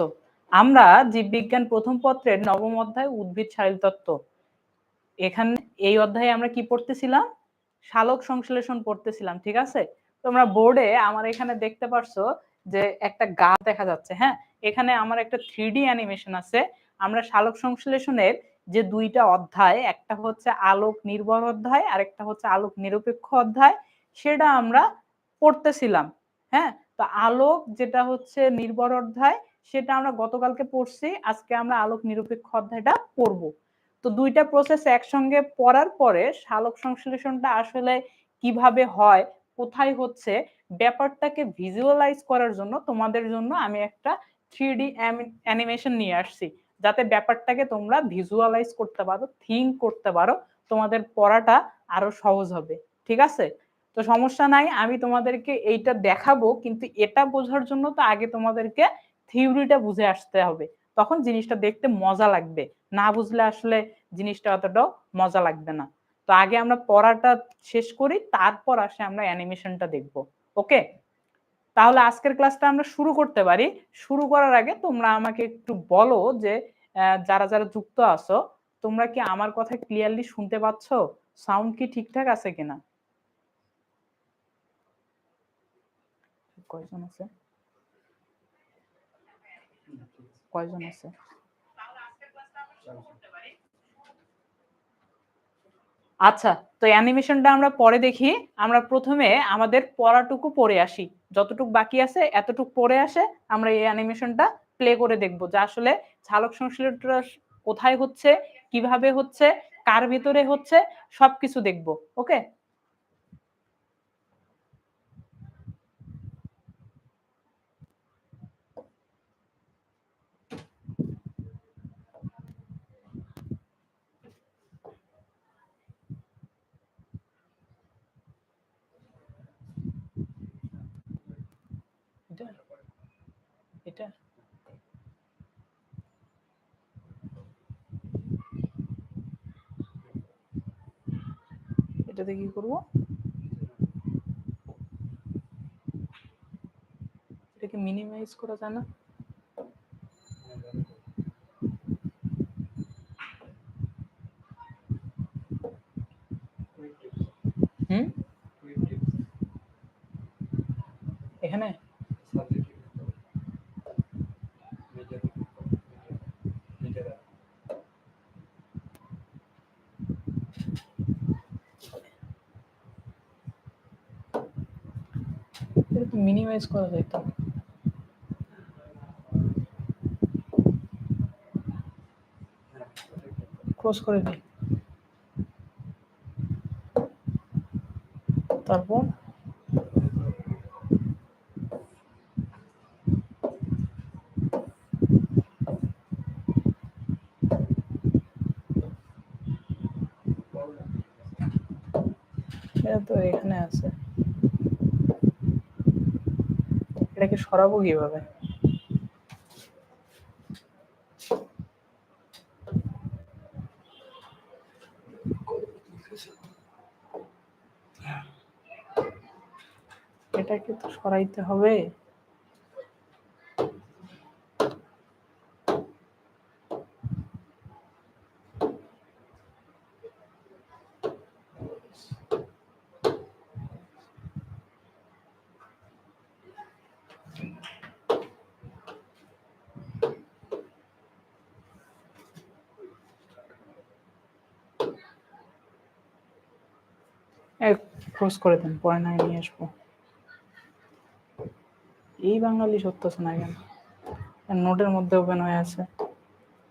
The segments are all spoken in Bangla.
আছো আমরা জীববিজ্ঞান প্রথম পত্রের নবম অধ্যায় উদ্ভিদ শারীরতত্ত্ব এখানে এই অধ্যায়ে আমরা কি পড়তেছিলাম? শালক সংশ্লেষণ পড়তেছিলাম, ঠিক আছে? তোমরা বোর্ডে আমার এখানে দেখতে পারছ যে একটা গাছ দেখা যাচ্ছে হ্যাঁ? এখানে আমার একটা থ্রি অ্যানিমেশন আছে। আমরা শালক সংশ্লেষণের যে দুইটা অধ্যায়, একটা হচ্ছে আলোক নির্ভর অধ্যায় আর একটা হচ্ছে আলোক নিরপেক্ষ অধ্যায়, সেটা আমরা পড়তেছিলাম হ্যাঁ? তো আলোক যেটা হচ্ছে নির্ভর অধ্যায় সেটা আমরা গতকালকে পড়ছি, আজকে আমরা আলোক নিরপেক্ষ অধ্যায়টা পড়ব। তো দুইটা প্রসেস একসঙ্গে পড়ার পরে শালক সংশ্লেষণটা আসলে কীভাবে হয়, কোথায় হচ্ছে, ব্যাপারটাকে ভিজুয়ালাইজ করার জন্য তোমাদের জন্য আমি একটা থ্রি ডি অ্যানিমেশন নিয়ে আসছি। যাতে ব্যাপারটাকে তোমরা ভিজুয়ালাইজ করতে পারো থিঙ্ক করতে পারো, তোমাদের পড়াটা আরও সহজ হবে। ঠিক আছে? তো সমস্যা নাই, আমি তোমাদেরকে এইটা দেখাবো, কিন্তু এটা বোঝার জন্য তো আগে তোমাদেরকে থিওরিটা বুঝে আসতে হবে। তখন জিনিসটা দেখতে মজা লাগবে। না বুঝলে আসলে জিনিসটা অতটাও মজা লাগবে না। তো আগে আমরা পড়াটা শেষ করি, তারপর আসে আমরা অ্যানিমেশনটা দেখব। ওকে? তাহলে আজকের ক্লাসটা আমরা শুরু করতে পারি। শুরু করার আগে তোমরা আমাকে একটু বলো যে যারা যারা যুক্ত আছো, তোমরা কি আমার কথা ক্লিয়ারলি শুনতে পাচ্ছ? সাউন্ড কি ঠিকঠাক আছে কিনা? কয়জন আছে? কয়জন আছে আচ্ছা তো অ্যানিমেশনটা আমরা পরে দেখি। আমরা প্রথমে আমাদের পড়াটুকু পড়ে আসি। যতটুকু বাকি আছে, এতটুকু পড়ে আসে, আমরা এই অ্যানিমেশনটা প্লে করে দেখব। যে আসলে ঝালক সংশ্লেষটা কোথায় হচ্ছে, কীভাবে হচ্ছে, কার ভিতরে হচ্ছে, সবকিছু দেখব। ওকে এটা। এটাতে কি করব? এটাকে মিনিমাইজ করা যায় না। হুম? এখানে? মিনিমাইজ করা যেত ক্লোজ করে দিই তারপর তো এখানে আছে এটাকে সরাবো কীভাবে? এটাকে তো সরাইতে হবে। ক্রস করে দেন, পরে নাই নিয়ে আসব। এই বাঙালি সত্য শোনা কেন নোটের মধ্যে ওপেন হয়ে আছে।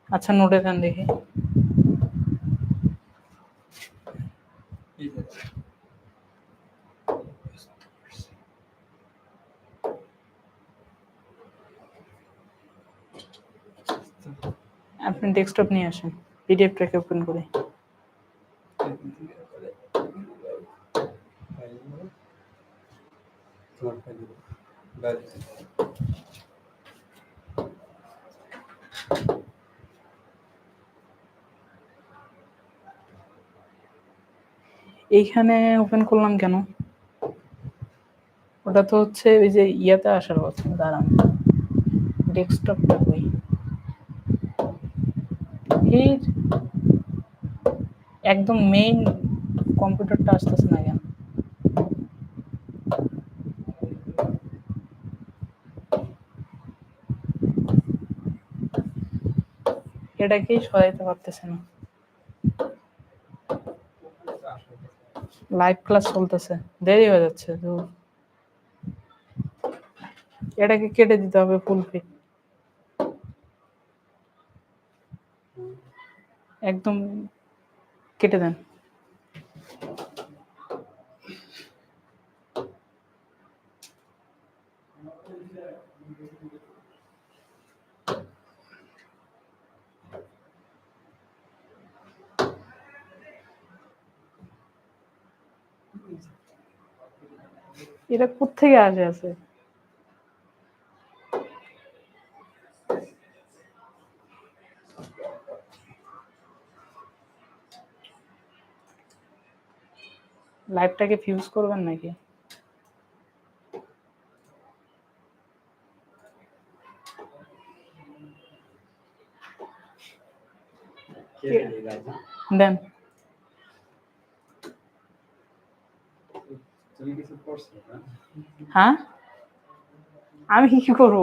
আচ্ছা নোটে দেন দেখি। আপনি ডেস্কটপ নিয়ে আসেন পিডিএফটাকে ওপেন করে। এইখানে ওপেন করলাম কেন? ওটা তো হচ্ছে ওই যে ইয়াতে আসার কথা, দাঁড়ান। ডেস্কটপটা কই? একদম মেইন কম্পিউটারটা আসতেছে না কেন? এটাকেই সরাইতে পারতেছে না লাইভ ক্লাস চলতেছে। দেরি হয়ে যাচ্ছে এটাকে কেটে দিতে হবে ফুল ফি একদম কেটে দেন। এটা কোত্থেকে আসে আছে? লাইভটাকে ফিউজ করবেন নাকি? দেন। হ্যাঁ? আমি কি করব?